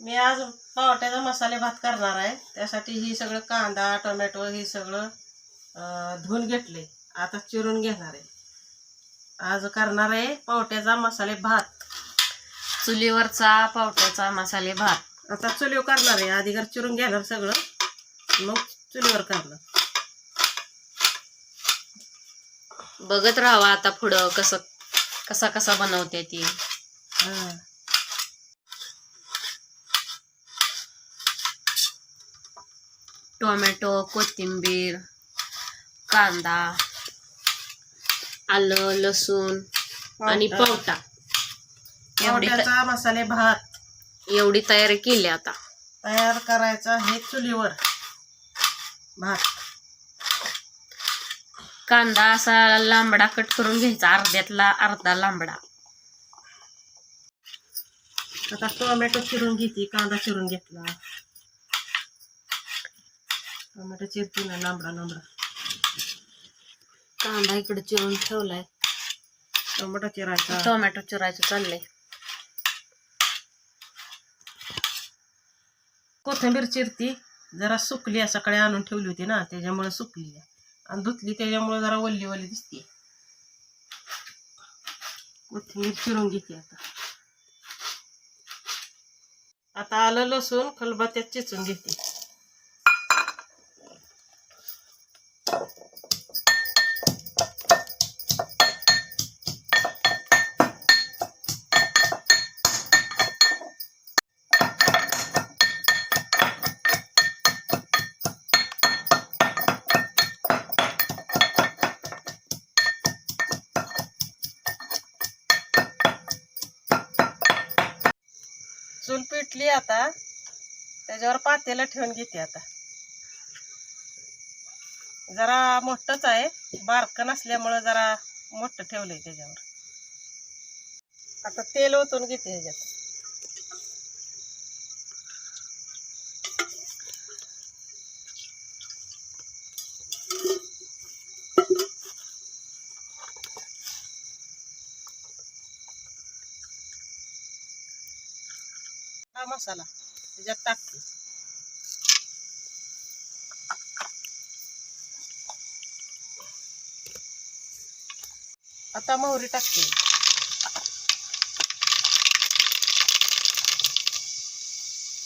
मी आज पावट्याचा मसाले भात करणार आहे. त्यासाठी ही सगळं कांदा टोमॅटो हे सगळं धुवून घेतले. आता चिरून घेणार आहे. आज करणार आहे पावट्याचा मसाले भात. चुलीवरचा पावट्याचा मसाले भात. आता चुलीवर करणार आहे. आधी घर चिरून घेणार सगळं मग चुलीवर करणार. बघत राहावा आता पुढं कसं कसा कसा बनवते ती. हा. टोमॅटो कोथिंबीर कांदा आलं लसूण आणि पावटा. एवढी त- पावट्याचा मसाले भात. एवढी तयारी केली आता. तयार करायचा हे चुलीवर. भात. कांदा असा लांबडा कट करून घ्यायचा अर्ध्यातला अर्धा लांबडा. आता टोमॅटो चिरून घेते कांदा चिरून घेतला. टोमॅटो चिरते ना लांबडा लांबडा कांदा इकडे चिरून ठेवलाय. टोमॅटो चिरायचा. टोमॅटो चिरायचं चाललंय कोथिंबीर चिरती. जरा सुकली आहे सकाळी आणून ठेवली होती ना त्याच्यामुळे सुकली आहे. आणि धुतली त्याच्यामुळे जरा वल्ली वल्ली दिसते कोथिंबीर चिरून घेते आता. आता आलं लसूण खलबत्त्यात चिचून घेते. चूल पिटली आता. त्याच्यावर पातेला ठेवून घेते आता. जरा मोठंच आहे. बारकं नसल्यामुळं जरा मोठं ठेवलंय त्याच्यावर. आता तेल ओतून घेते ह्याच्यात. मसाला त्याच्यात टाकते. आता मोहरी टाकते.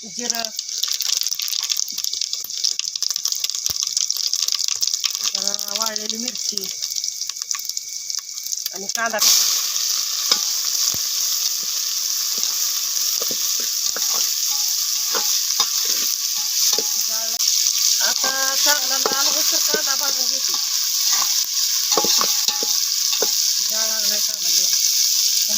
जिरं. वाळलेली मिरची. आणि कांदा टाकते आता चांगला लाल होतं कांदा भाजून घेते जाळ लागलाय चांगला जेवण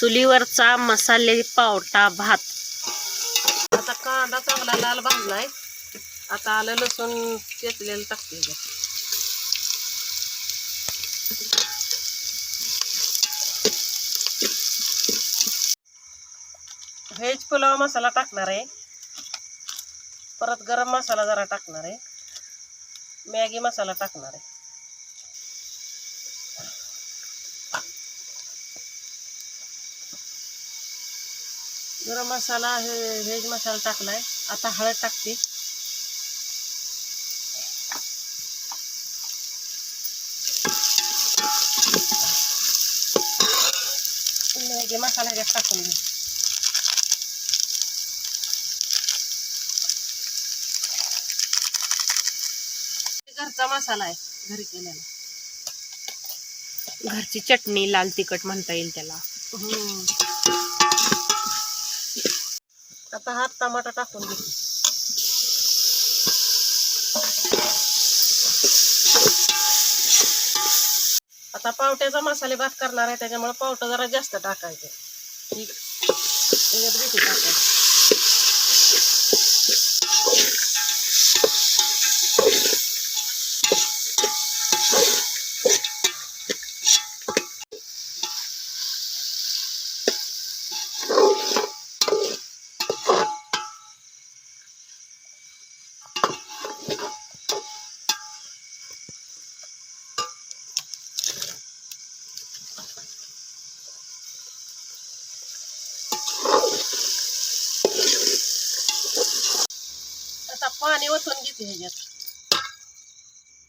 चुलीवरचा मसाले पावटा भात. आता कांदा चांगला लाल भाजलाय. आता आलं लसूण चेचलेलं टाकते व्हेज पुलाव मसाला टाकणार आहे. परत गरम मसाला जरा टाकणार आहे. मॅगी मसाला टाकणार आहे. गरम मसाला हे व्हेज मसाला टाकलाय. आता हळद टाकते. मॅगी मसाला ह्याच्यात टाकून घे घरचा मसाला आहे घरी केलेला. घरची चटणी लाल तिखट म्हणता येईल त्याला. आता हा टमाटा टाकून घे. आता पावट्याचा मसाले भात करणार आहे त्याच्यामुळे पावटा जरा जास्त टाकायचे. ठीक टाकायचं. टाकायची ओतून घेते ह्याच्यात.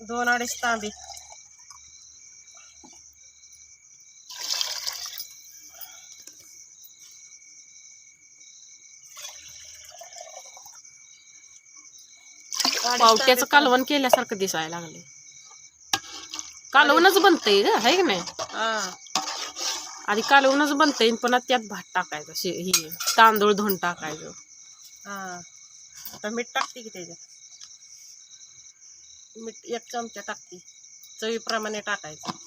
दोन अडीच तांबे. पावट्याचं कालवण केल्यासारखं दिसायला लागले कालवणच बनतंय ग आहे की नाही? आधी कालवणच बनतंय पुन्हा त्यात भात टाकायचं ही तांदूळ धुवून टाकायचं. हा. आता मीठ टाकते की त्याच्यात? मीठ एक चमचा टाकते. चवीप्रमाणे टाकायचं.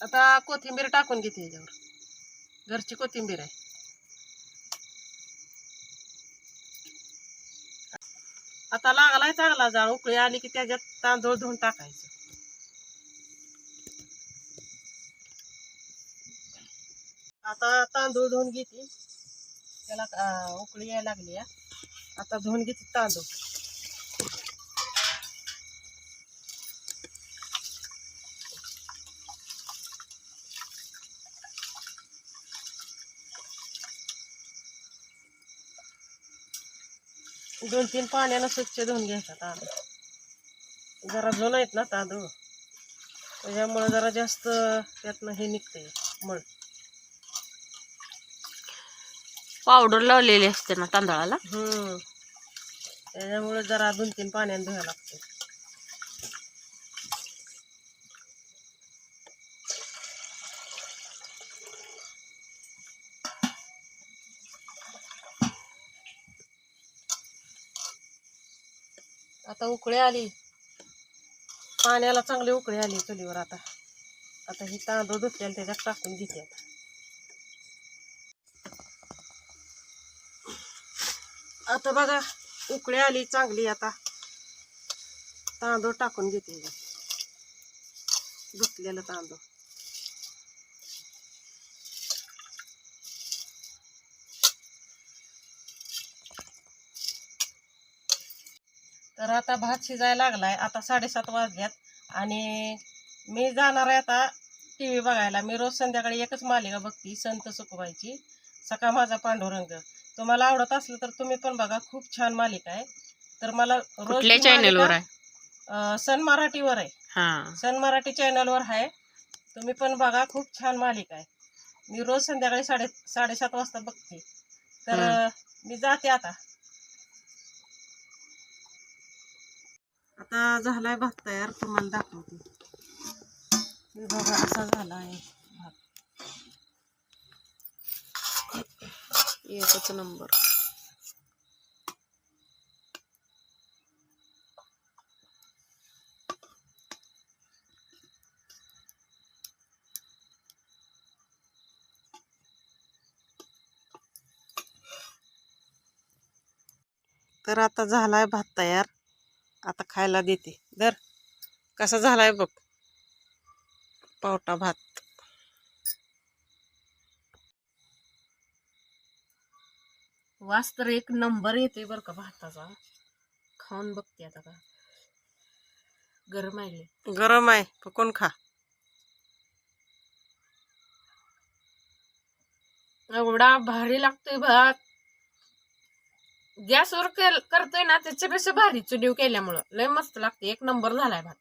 आता कोथिंबीर टाकून घेते याच्यावर. घरची कोथिंबीर आहे. आता लागलाय चांगला जाळ. उकळी आली की त्याच्यात तांदूळ धुवून टाकायचं. आता तांदूळ धुवून घेते. त्याला उकळी यायला लागली आहे. आता धुवून घेते तांदूळ. दोन तीन पाण्यानं स्वच्छ धुवून घ्यायचा तांदूळ. जरा जुना आहेत ना तांदूळ. त्याच्यामुळे जरा जास्त त्यातनं हे निघतंय मळ. पावडर लावलेली असते ना तांदळाला. हम्म. त्याच्यामुळे जरा दोन तीन पाण्याने धुवायला लागते. आता उकळी आली. पाण्याला चांगली उकळी आली चुलीवर आता. आता ही तांदूळ धुतलेलं त्याच्यात टाकून घेते आता. आता बघा उकळी आली चांगली आता. तांदूळ टाकून घेते धुतलेलं तांदूळ. तर आता भात शिजायला लागलाय. आता साडेसात वाजल्यात आणि मी जाणार आहे आता टी व्ही बघायला. मी रोज संध्याकाळी एकच मालिका बघते संत सुकवायची सका माझा पांडुरंग. तुम्हाला आवडत असलं तर तुम्ही पण बघा खूप छान मालिका आहे. तर मला रोज कुठल्या चॅनलवर आहे? सन मराठीवर आहे. हा. सन मराठी चॅनलवर आहे. तुम्ही पण बघा खूप छान मालिका आहे. मी रोज संध्याकाळी साडे साडेसात वाजता बघते. तर मी जाते आता. आता झालाय भात तयार तुम्हाला दाखवते. बघा असा झाला आहे एकच नंबर. तर आता झालाय भात तयार. आता खायला देते. दर कसा झालाय बघ. पावटा भात. वास तर एक नंबर येते बरं का भाताचा. खाऊन बघते आता का गरम आहे. गरम आहे. पकून खा? एवढा भारी लागतोय भात. गॅसवर करतोय ना त्याच्यापेक्षा भारी चुलीव केल्यामुळं. लय मस्त लागते एक नंबर झालाय भात.